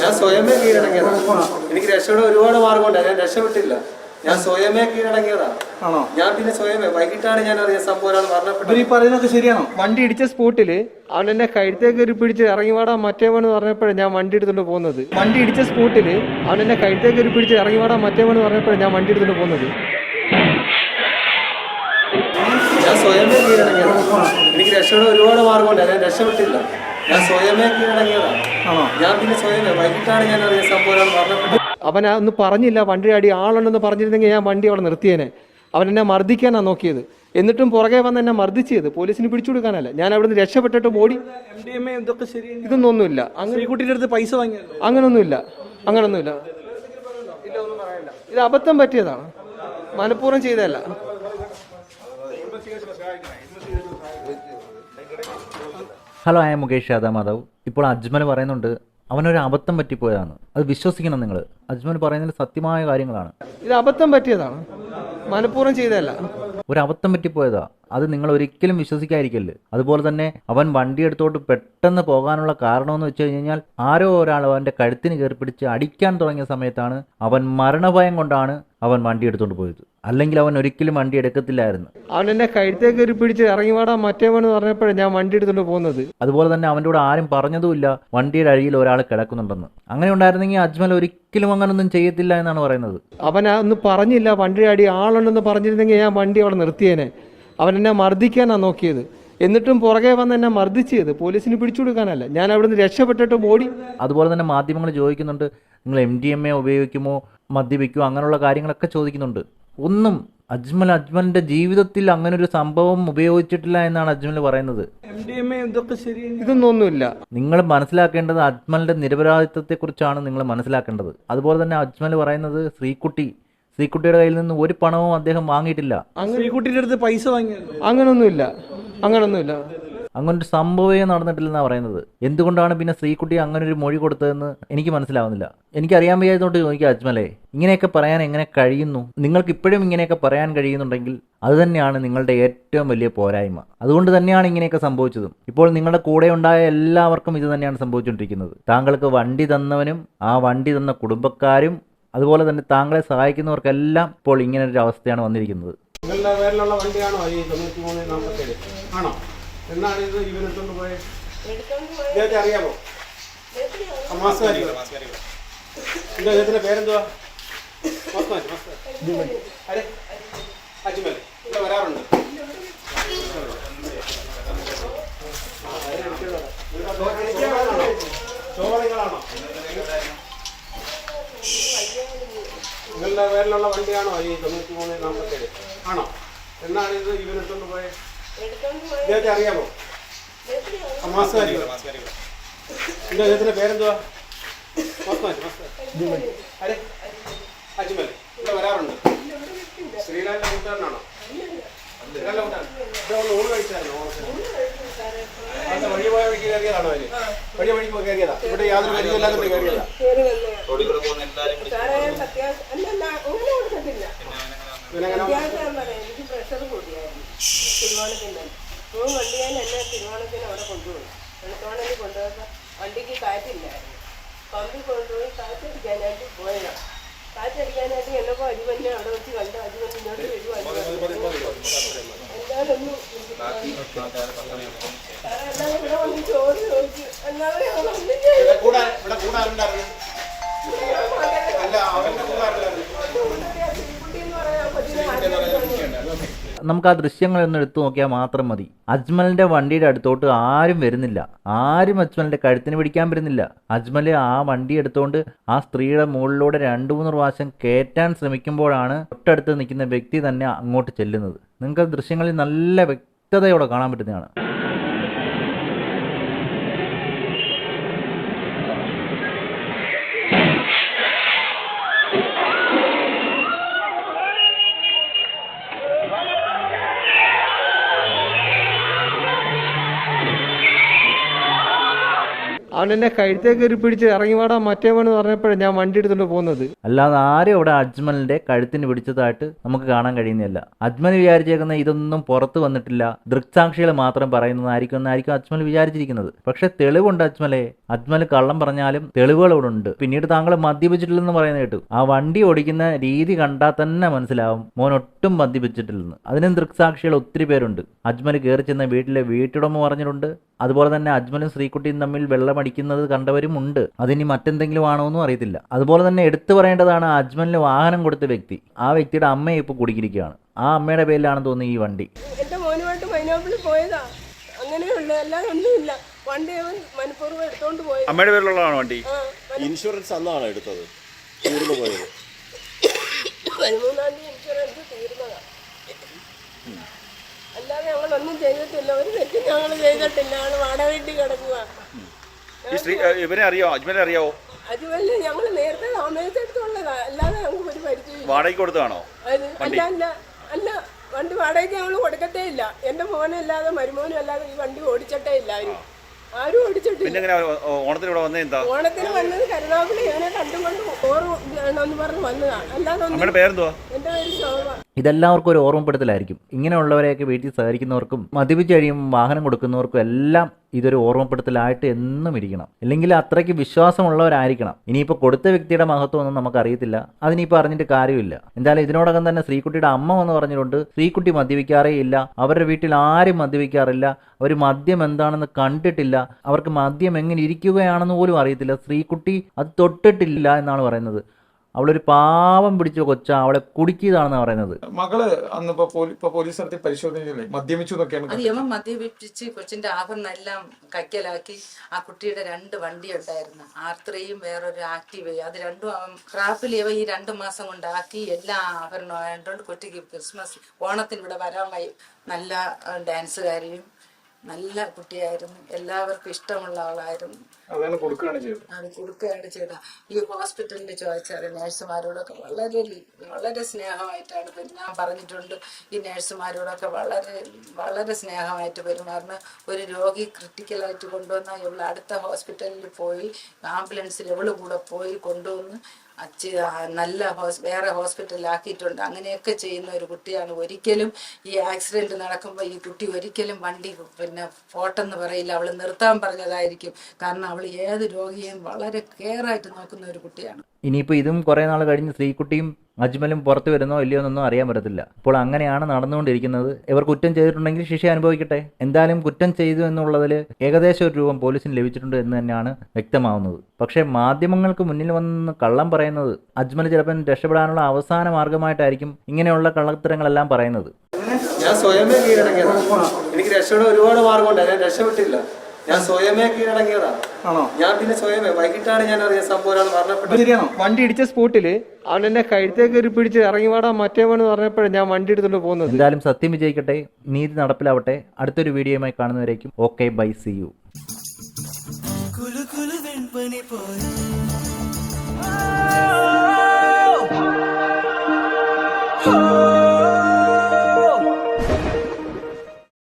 ഞാൻ സ്വയമേ കീഴടങ്ങിയതാണ് എനിക്ക് രക്ഷയുടെ ഒരുപാട് മാർഗമുണ്ട്. ഞാൻ രക്ഷപ്പെട്ടില്ല. ഞാൻ സ്വയമേ കീഴടങ്ങിയതാണ് ആണോ? ഞാൻ പിന്നെ സ്വയമേ വൈകിട്ടാണ് ഞാൻ അറിയാൻ സംഭവം ഒരാൾ മരണപ്പെട്ടു ഇവർ ഈ പറയുന്നൊക്കെ ശരിയാണോ? വണ്ടി ഇടിച്ച സ്പോട്ടിൽ അവൻ എന്നെ കഴുത്തേക്ക് കയറി പിടിച്ച് ഇറങ്ങി വാടാ മറ്റേവെന്ന് പറഞ്ഞപ്പോഴാണ് ഞാൻ വണ്ടി എടുത്തുകൊണ്ട് പോകുന്നത്. വണ്ടി ഇടിച്ച സ്പോട്ടിൽ അവൻ എന്നെ കഴുത്തേക്ക് കയറി പിടിച്ച് ഇറങ്ങി വാടാ മറ്റേവെന്ന് പറഞ്ഞപ്പോഴാണ് ഞാൻ വണ്ടി എടുത്തുകൊണ്ട് പോകുന്നത്. ഞാൻ സ്വയമേ കീഴടങ്ങിയതാണ് എനിക്ക് രക്ഷയുടെ ഒരുപാട് മാർഗമുണ്ട്. ഞാൻ രക്ഷപ്പെട്ടില്ല. ഞാൻ സ്വയമേ കീഴടങ്ങിയതാണ് ഞാൻ പിന്നെ സ്വയമേ വൈകിട്ടാണ് ഞാൻ അറിയാൻ സംഭവം അവൻ ഒന്നും പറഞ്ഞില്ല വണ്ടി അടി ആളുണ്ടെന്ന് പറഞ്ഞിരുന്നെങ്കിൽ ഞാൻ വണ്ടി അവിടെ നിർത്തിയേനെ. അവൻ എന്നെ മർദ്ദിക്കാനാണ് നോക്കിയത്. എന്നിട്ടും പുറകെ വന്ന് എന്നെ മർദ്ദിച്ചത്. പോലീസിന് പിടിച്ചു കൊടുക്കാനല്ല ഞാൻ അവിടുന്ന് രക്ഷപ്പെട്ടിട്ട് ഓടി. ഇതൊന്നും ഒന്നുമില്ല അങ്ങനെ അടുത്ത് പൈസ വാങ്ങി അങ്ങനൊന്നുമില്ല. അങ്ങനൊന്നുമില്ല. ഇത് അബദ്ധം പറ്റിയതാണ്. മനഃപൂർവം ചെയ്തതല്ല. ഹലോ എം മുകേഷ് യാദവ് മാധവ് ഇപ്പോൾ അജ്മൽ പറയുന്നുണ്ട് അവനൊരു അബദ്ധം പറ്റിപ്പോയതാണ്. അത് വിശ്വസിക്കണം നിങ്ങൾ അജ്മൽ പറയുന്നതിൽ സത്യമായ കാര്യങ്ങളാണ്. ഇത് അബദ്ധം പറ്റിയതാണ്. മനഃപൂർവം ചെയ്തതല്ല. ഒരു അബദ്ധം പറ്റിപ്പോയതാ. അത് നിങ്ങൾ ഒരിക്കലും വിശ്വസിക്കാതിരിക്കല്ല്. അതുപോലെ തന്നെ അവൻ വണ്ടി എടുത്തോട്ട് പെട്ടെന്ന് പോകാനുള്ള കാരണമെന്ന് വെച്ച് കഴിഞ്ഞാൽ ആരോ ഒരാൾ അവന്റെ കഴുത്തിന് കയറി പിടിച്ച് അടിക്കാൻ തുടങ്ങിയ സമയത്താണ് അവൻ മരണഭയം കൊണ്ടാണ് അവൻ വണ്ടി എടുത്തോണ്ട് പോയത്. അല്ലെങ്കിൽ അവൻ ഒരിക്കലും വണ്ടി എടുക്കത്തില്ലായിരുന്നു. അവൻ എന്നെ കഴുത്തേക്ക് കയറി പിടിച്ച് ഇറങ്ങിവാടാ മറ്റേവനെന്ന് പറഞ്ഞപ്പോഴേ ഞാൻ വണ്ടി എടുത്തുകൊണ്ട് പോകുന്നത്. അതുപോലെ തന്നെ അവന്റെ കൂടെ ആരും പറഞ്ഞതുമില്ല. വണ്ടിയുടെ അഴിയിൽ ഒരാൾ കിടക്കുന്നുണ്ടെന്ന്. അങ്ങനെ ഉണ്ടായിരുന്നെങ്കിൽ അജ്മൽ ഒരിക്കലും അങ്ങനൊന്നും ചെയ്യത്തില്ല എന്നാണ് പറയുന്നത്. അവൻ അന്ന് പറഞ്ഞില്ല. വണ്ടിയുടെ അടി ആളുണ്ടെന്ന് പറഞ്ഞിരുന്നെങ്കിൽ ഞാൻ വണ്ടി അവിടെ നിർത്തിയേനെ. അവൻ എന്നെ മർദ്ദിക്കാനാണ് നോക്കിയത്. എന്നിട്ടും പുറകെ വന്ന് എന്നെ മർദ്ദിച്ചത്. പോലീസിന് പിടിച്ചു കൊടുക്കാനല്ല. ഞാൻ അവിടുന്ന് രക്ഷപ്പെട്ടിട്ട് ഓടി. അതുപോലെ തന്നെ മാധ്യമങ്ങൾ ചോദിക്കുന്നുണ്ട്. നിങ്ങൾ എം ഡി എം എ ഉപയോഗിക്കുമോ? മദ്യപിക്കുമോ? അങ്ങനെയുള്ള കാര്യങ്ങളൊക്കെ ചോദിക്കുന്നുണ്ട്. ഒന്നും അജ്മൽ അജ്മലിന്റെ ജീവിതത്തിൽ അങ്ങനെ ഒരു സംഭവം ഉപയോഗിച്ചിട്ടില്ല എന്നാണ് അജ്മൽ പറയുന്നത്. എം ഡി എം എ ഇതൊക്കെ ശരിയാണ് ഇതൊന്നും ഒന്നുമില്ല നിങ്ങൾ മനസ്സിലാക്കേണ്ടത് അജ്മലിന്റെ നിരപരാധിത്വത്തെ കുറിച്ചാണ് നിങ്ങൾ മനസ്സിലാക്കേണ്ടത്. അതുപോലെ തന്നെ അജ്മൽ പറയുന്നത് ശ്രീകുട്ടി ശ്രീകുട്ടിയുടെ കയ്യിൽ നിന്ന് ഒരു പണവും അദ്ദേഹം വാങ്ങിയിട്ടില്ല. ശ്രീകുട്ടിയുടെ അടുത്ത് പൈസ വാങ്ങിയല്ലോ അങ്ങനൊന്നുമില്ല. അങ്ങനൊന്നുമില്ല. അങ്ങനെ ഒരു സംഭവമേ നടന്നിട്ടില്ലെന്നാണ് പറയുന്നത്. എന്തുകൊണ്ടാണ് പിന്നെ ശ്രീകുട്ടി അങ്ങനെ ഒരു മൊഴി കൊടുത്തതെന്ന് എനിക്ക് മനസ്സിലാവുന്നില്ല. എനിക്കറിയാൻ വയ്യാത്തതുകൊണ്ട് ചോദിക്കുക അജ്മലേ ഇങ്ങനെയൊക്കെ പറയാൻ എങ്ങനെ കഴിയുന്നു? നിങ്ങൾക്ക് ഇപ്പോഴും ഇങ്ങനെയൊക്കെ പറയാൻ കഴിയുന്നുണ്ടെങ്കിൽ അത് തന്നെയാണ് നിങ്ങളുടെ ഏറ്റവും വലിയ പോരായ്മ. അതുകൊണ്ട് തന്നെയാണ് ഇങ്ങനെയൊക്കെ സംഭവിച്ചതും. ഇപ്പോൾ നിങ്ങളുടെ കൂടെ ഉണ്ടായ എല്ലാവർക്കും ഇത് തന്നെയാണ് സംഭവിച്ചുകൊണ്ടിരിക്കുന്നത് താങ്കൾക്ക് വണ്ടി തന്നവനും ആ വണ്ടി തന്ന കുടുംബക്കാരും അതുപോലെ തന്നെ താങ്കളെ സഹായിക്കുന്നവർക്കെല്ലാം ഇപ്പോൾ ഇങ്ങനെ ഒരു അവസ്ഥയാണ് വന്നിരിക്കുന്നത്. നിങ്ങളുടെ പേരിലുള്ള വണ്ടിയാണോ ഈ തൊണ്ണൂറ്റി മൂന്ന് നാൽപ്പത്തേഴ്? ആണോ? എന്നാണ് ഇത് ഇവരെടുത്തോണ്ട് പോയത് ഇദ്ദേഹത്തെ അറിയാമോ മാസ്കാരി ഇദ്ദേഹത്തിന്റെ പേരെന്തുവാ? അരെ അജ്മൽ ഇവിടെ വരാറുണ്ട്. നിങ്ങളുടെ പേരിലുള്ള വണ്ടിയാണോ ഈ തൊണ്ണൂറ്റി മൂന്ന് നാൽപ്പത്തേഴ്? ആണോ? എന്നാണ് ഇത് ഇവനെടുത്തോണ്ട് പോയത് ഇദ്ദേഹത്തെ അറിയാമോ? മാസ്കാരി ഇദ്ദേഹത്തിന്റെ പേരെന്തുവാ? അരെ അജ്മൽ. ഇവിടെ വരാറുണ്ട്. ശ്രീലാലിന്റെ കൂട്ടുകാരനാണോ? ശ്രീലാലിന്റെ കൂട്ടുകാരൻ. ഇവിടെ ഒന്ന് ഊണ് കഴിച്ചായിരുന്നു? അവിടുത്തെ വഴി പോയ വഴിക്ക് കയറിയതാണോ അവർ വഴി വഴിക്ക് പോയി കയറിയതാ? ഇവിടെ യാതൊരു കയറിയതാ? അല്ലല്ല അങ്ങനെ കൊടുക്കത്തില്ല ഇവനെങ്ങനെ ഞാൻ പറയാം എനിക്ക് പ്രഷർ കൂടിയായിരുന്നു തിരുവോണത്തിന് മൂന്ന് വണ്ടി ഞാൻ എന്നെ തിരുവോണത്തിന് അവിടെ കൊണ്ടുപോയി. വെളുത്തോണയിൽ കൊണ്ടുപോയപ്പോൾ വണ്ടിക്ക് കാറ്റില്ലായിരുന്നു പമ്പിൽ കൊണ്ടുപോയി കാറ്റടിക്കാനായിട്ട് പോയതാണ് കാറ്റടിക്കാനായിട്ട് എന്നപ്പോൾ അരിവന്നെ അവിടെ വെച്ച് കണ്ടു. അരിവന്ന് ഇങ്ങോട്ട് വരുവായിരുന്നു എല്ലാവരൊന്നും ഇവിടെ വന്ന് ചോറ് ചോദിച്ചു എന്നാലും അല്ല അവരുടെ ചെയ്തു ഇവിടെ കൂടെ ഇവിടെ കൂടെ ആരുണ്ടായിരുന്നു അല്ല അവന്റെ കൂടെ ആരുണ്ടായിരുന്നു എന്ന് പറയാൻ പറ്റില്ല നമുക്ക് ആ ദൃശ്യങ്ങൾ ഒന്ന് എടുത്തു നോക്കിയാൽ മാത്രം മതി. അജ്മലിന്റെ വണ്ടിയുടെ അടുത്തോട്ട് ആരും വരുന്നില്ല. ആരും അജ്മലിന്റെ കഴുത്തിന് പിടിക്കാൻ വരുന്നില്ല. അജ്മൽ ആ വണ്ടി എടുത്തുകൊണ്ട് ആ സ്ത്രീയുടെ മുകളിലൂടെ രണ്ടു മൂന്ന് പ്രാവശ്യം കയറ്റാൻ ശ്രമിക്കുമ്പോഴാണ് തൊട്ടടുത്ത് നിൽക്കുന്ന വ്യക്തി തന്നെ അങ്ങോട്ട് ചെല്ലുന്നത്. നിങ്ങൾക്ക് ദൃശ്യങ്ങളിൽ നല്ല വ്യക്തതയോടെ കാണാൻ പറ്റുന്നതാണ്. എന്നെ കഴുത്തേ കയറി പിടിച്ച് ഇറങ്ങി വാടാ മറ്റേവെന്ന് പറഞ്ഞപ്പോഴാണ് ഞാൻ വണ്ടി എടുത്തുകൊണ്ട് പോകുന്നത്. അല്ലാതെ ആരും ഇവിടെ അജ്മലിന്റെ കഴുത്തിന് പിടിച്ചതായിട്ട് നമുക്ക് കാണാൻ കഴിയുന്നില്ല. അജ്മൽ വിചാരിച്ചേക്കുന്ന ഇതൊന്നും പുറത്തു വന്നിട്ടില്ല. ദൃക്സാക്ഷികൾ മാത്രം പറയുന്നതായിരിക്കും എന്നായിരിക്കും അജ്മൽ വിചാരിച്ചിരിക്കുന്നത്. പക്ഷെ തെളിവുണ്ട് അജ്മലെ. അജ്മൽ കള്ളം പറഞ്ഞാലും തെളിവുകൾ ഇവിടെ ഉണ്ട്. പിന്നീട് താങ്കൾ മദ്യപിച്ചിട്ടില്ലെന്ന് പറയുന്ന കേട്ടു. ആ വണ്ടി ഓടിക്കുന്ന രീതി കണ്ടാൽ തന്നെ മനസ്സിലാവും. മോൻ ഒട്ടും മദ്യപിച്ചിട്ടില്ലെന്ന്. അതിനും ദൃക്സാക്ഷികൾ ഒത്തിരി പേരുണ്ട്. അജ്മൽ കയറി ചെന്ന വീട്ടിലെ വീട്ടുടമ പറഞ്ഞിട്ടുണ്ട്. അതുപോലെ തന്നെ അജ്മലും ശ്രീകുട്ടിയും തമ്മിൽ വെള്ളമടിക്കുന്നത് കണ്ടവരും ഉണ്ട് അതിനി മറ്റെന്തെങ്കിലും ആണോ എന്നും അറിയത്തില്ല. അതുപോലെ തന്നെ എടുത്തു പറയേണ്ടതാണ് അജ്മലിന് വാഹനം കൊടുത്ത വ്യക്തി. ആ വ്യക്തിയുടെ അമ്മയെ ഇപ്പോൾ കുടുക്കിയിരിക്കുകയാണ്. ആ അമ്മയുടെ പേരിലാണെന്ന് തോന്നുന്നു ഈ വണ്ടി. എന്റെ മോനുമായിട്ട് പൈനാപ്പിളിൽ പോയതാ. അങ്ങനെയുള്ളു അല്ലാതെ ഒന്നുമില്ല വണ്ടി അവൻ മനഃപൂർവം എടുത്തോണ്ട് പോയത്. അമ്മയുടെ പേരിലുള്ളതാണ് വണ്ടി? ഇൻഷുറൻസ് അന്നാണ് എടുത്തത്. തീർന്നു പോയത്. പതിമൂന്നാം തീയതി ഇൻഷുറൻസ് തീർന്നതാ അല്ലാതെ ഞങ്ങളൊന്നും ചെയ്തിട്ടില്ല. ഒരു തെറ്റും ഞങ്ങൾ ചെയ്തിട്ടില്ല. ഞങ്ങൾ വാടക വീട്ടിൽ കിടക്കുക ഈ സ്ത്രീ ഇവനെ അറിയോ? അജ്മലിനെ അറിയാവോ അതുമല്ല ഞങ്ങൾ നേരത്തെ താമസിച്ചെടുത്തുള്ളതാ അല്ലാതെ ഞങ്ങൾക്ക് ഒരു പരിചയം വാടകയ്ക്ക് കൊടുത്തതാണോ? അല്ല അല്ല അല്ല വണ്ടി വാടകയ്ക്ക് ഞങ്ങൾ കൊടുക്കത്തേ ഇല്ല. എന്റെ മോനല്ലാതെ മരുമോനും അല്ലാതെ ഈ വണ്ടി ഓടിച്ചിട്ടേ ഇല്ല ആരും. ആരും ഓടിച്ചിട്ടില്ല. പിന്നെ എങ്ങനെ ഓണത്തിന് ഇവിടെ വന്നത് എന്താ? ഓണത്തിന് വന്നത് കരുനാഗപ്പള്ളി ഇവനെ കണ്ടും കൊണ്ട് ഓർമ്മ വേണമെന്ന് പറഞ്ഞ് വന്നതാണ് അല്ലാതെ പേരെന്തുവാ? എന്റെ പേര് ശോഭ. ഇതെല്ലാവർക്കും ഒരു ഓർമ്മപ്പെടുത്തലായിരിക്കും. ഇങ്ങനെയുള്ളവരെയൊക്കെ വീട്ടിൽ സഹകരിക്കുന്നവർക്കും മദ്യപിച്ച് കഴിയുമ്പോൾ വാഹനം കൊടുക്കുന്നവർക്കും എല്ലാം ഇതൊരു ഓർമ്മപ്പെടുത്തലായിട്ട് എന്നും ഇരിക്കണം. അല്ലെങ്കിൽ അത്രയ്ക്ക് വിശ്വാസമുള്ളവരായിരിക്കണം. ഇനിയിപ്പോൾ കൊടുത്ത വ്യക്തിയുടെ ഒന്നും നമുക്കറിയത്തില്ല. അതിനിപ്പോൾ അറിഞ്ഞിട്ട് കാര്യമില്ല. എന്തായാലും ഇതിനോടകം തന്നെ ശ്രീകുട്ടിയുടെ അമ്മ എന്ന് പറഞ്ഞിട്ടുണ്ട് ശ്രീകുട്ടി മദ്യപിക്കാറേ ഇല്ല. അവരുടെ വീട്ടിൽ ആരും മദ്യപിക്കാറില്ല. അവർ മദ്യം എന്താണെന്ന് കണ്ടിട്ടില്ല. അവർക്ക് മദ്യം എങ്ങനെ ഇരിക്കുകയാണെന്ന് പോലും അറിയത്തില്ല. ശ്രീകുട്ടി അത് തൊട്ടിട്ടില്ല എന്നാണ് പറയുന്നത്. അവളൊരു പാവം പിടിച്ച കൊച്ച അവളെ കുടുക്കിയതാണെന്ന് പറയുന്നത്. മകൾ അന്ന് ഇപ്പൊ പോലീസ് നടത്തി പരിശോധനയില്ലേ മദ്യപിച്ചു അത് യമൻ മദ്യപിച്ച് കൊച്ചിന്റെ ആഭരണം എല്ലാം കൈക്കലാക്കി ആ കുട്ടിയുടെ രണ്ട് വണ്ടി ഉണ്ടായിരുന്നു. ആർത്രയും വേറൊരു ആക്റ്റീവ് അത് രണ്ടും അവൻ ക്രാഫിൽ ഇവ ഈ രണ്ട് മാസം കൊണ്ടാക്കി എല്ലാ ആഭരണവും ആയതുകൊണ്ട് കുട്ടിക്ക് ക്രിസ്മസ് ഓണത്തിന് ഇവിടെ വരാൻ വൈ നല്ല ഡാൻസുകാരിയും നല്ല കുട്ടിയായിരുന്നു. എല്ലാവർക്കും ഇഷ്ടമുള്ള ആളായിരുന്നു. അത് കൊടുക്കുകയാണ് ചെയ്ത ഈ ഹോസ്പിറ്റലിൽ ചോദിച്ചാൽ നേഴ്സുമാരോടൊക്കെ വളരെ വളരെ സ്നേഹമായിട്ടാണ് ഞാൻ പറഞ്ഞിട്ടുണ്ട് ഈ നേഴ്സുമാരോടൊക്കെ വളരെ വളരെ സ്നേഹമായിട്ട് പെരുമാറുന്ന ഒരു രോഗി ക്രിട്ടിക്കലായിട്ട് കൊണ്ടുവന്ന ഇവൾ അടുത്ത ഹോസ്പിറ്റലിൽ പോയി ആംബുലൻസിൽ ഇവൾ കൂടെ പോയി കൊണ്ടുവന്ന് അച്ഛ നല്ല ഹോസ് വേറെ ഹോസ്പിറ്റലിലാക്കിയിട്ടുണ്ട്. അങ്ങനെയൊക്കെ ചെയ്യുന്ന ഒരു കുട്ടിയാണ്. ഒരിക്കലും ഈ ആക്സിഡന്റ് നടക്കുമ്പോൾ ഈ കുട്ടി ഒരിക്കലും വണ്ടി പിന്നെ പോട്ടെന്ന് പറയില്ല. അവൾ നിർത്താൻ പറഞ്ഞതായിരിക്കും. കാരണം അവൾ ഏത് രോഗിയെയും വളരെ കെയറായിട്ട് നോക്കുന്ന ഒരു കുട്ടിയാണ്. ഇനിയിപ്പോൾ ഇതും കുറേ നാൾ കഴിഞ്ഞ് ശ്രീകുട്ടിയും അജ്മലും പുറത്ത് വരുന്നോ ഇല്ലയോ എന്നൊന്നും അറിയാൻ പറ്റത്തില്ല. അപ്പോൾ അങ്ങനെയാണ് നടന്നുകൊണ്ടിരിക്കുന്നത്. ഇവർ കുറ്റം ചെയ്തിട്ടുണ്ടെങ്കിൽ ശിക്ഷ അനുഭവിക്കട്ടെ. എന്തായാലും കുറ്റം ചെയ്തു എന്നുള്ളതിൽ ഏകദേശം ഒരു രൂപം പോലീസിന് ലഭിച്ചിട്ടുണ്ട് എന്ന് തന്നെയാണ് വ്യക്തമാവുന്നത്. പക്ഷേ മാധ്യമങ്ങൾക്ക് മുന്നിൽ വന്ന് കള്ളം പറയുന്നത് അജ്മൽ ചിലപ്പം രക്ഷപ്പെടാനുള്ള അവസാന മാർഗമായിട്ടായിരിക്കും ഇങ്ങനെയുള്ള കള്ളത്തരങ്ങളെല്ലാം പറയുന്നത്. ഞാൻ സ്വയമേ എനിക്ക് രക്ഷപ്പെടാൻ ഒരുപാട് മാർഗമുണ്ട് ഞാൻ രക്ഷപ്പെട്ടില്ല. ഞാൻ സ്വയമേ കീഴടങ്ങിയതാണ് ആണോ? ഞാൻ പിന്നെ സ്വയമേ. വൈകിട്ടാണ് ഞാൻ അറിയ സംഭവം ഒരാൾ വണ്ടി ഇടിച്ച സ്പോട്ടിൽ അവൻ എന്നെ കഴുത്തേ കയറി പിടിച്ച് ഇറങ്ങി വാടാ മറ്റേവണെന്ന് പറഞ്ഞപ്പോഴേ ഞാൻ വണ്ടി എടുത്തുകൊണ്ട് പോകുന്നത്. എന്തായാലും സത്യം വിജയിക്കട്ടെ. നീതി നടപ്പിലാവട്ടെ. അടുത്തൊരു വീഡിയോയുമായി കാണുന്നവരേക്കും okay bye see you. Oh!